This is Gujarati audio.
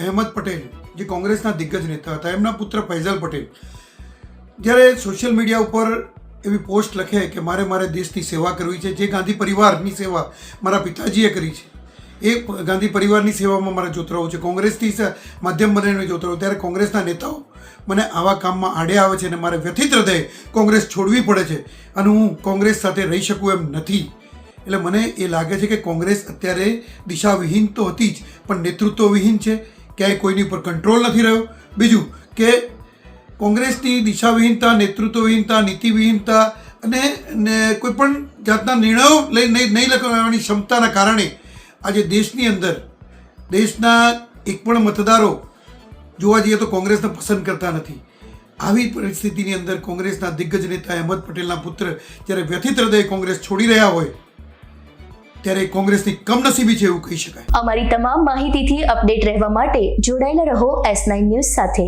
અહેમદ પટેલ, જે કોંગ્રેસના દિગ્ગજ નેતા હતા, એમના પુત્ર ફૈઝલ પટેલ. જ્યારે સોશિયલ મીડિયા ઉપર એવી પોસ્ટ લખે કે મારે મારે દેશની સેવા કરવી છે, જે ગાંધી પરિવારની સેવા મારા પિતાજીએ કરી છે, એ ગાંધી પરિવારની સેવામાં મારે જોતરાવું છે. કોંગ્રેસથી માધ્યમ બનીને જોતરાવું ત્યારે કોંગ્રેસના નેતાઓ મને આવા કામમાં આડે આવે છે અને મારે વ્યથિત હૃદય કોંગ્રેસ છોડવી પડે છે અને હું કોંગ્રેસ સાથે રહી શકું એમ નથી. એટલે મને એ લાગે છે કે કોંગ્રેસ અત્યારે દિશાવિહીન તો હતી જ, પણ નેતૃત્વવિહીન છે. ક્યાંય કોઈની ઉપર કંટ્રોલ નથી રહ્યો. બીજું કે કોંગ્રેસની દિશાવિહીનતા, નેતૃત્વવિહીનતા, નીતિવિહીનતા અને કોઈ પણ જાતના નિર્ણયો લઈ નહીં નહીં લખવાની ક્ષમતાના કારણે આજે દેશની અંદર દેશના એક પણ મતદારો જોવા જઈએ તો કોંગ્રેસને પસંદ કરતા નથી. આવી પરિસ્થિતિની અંદર કોંગ્રેસના દિગ્ગજ નેતા અહેમદ પટેલના પુત્ર જ્યારે વ્યથિત હૃદય કોંગ્રેસ છોડી રહ્યા હોય ત્યારે કોંગ્રેસની કમનસીબી છે એવું કહી શકાય. અમારી તમામ માહિતીથી અપડેટ રહેવા માટે જોડાયેલા રહો એસ નાઇન ન્યૂઝ સાથે.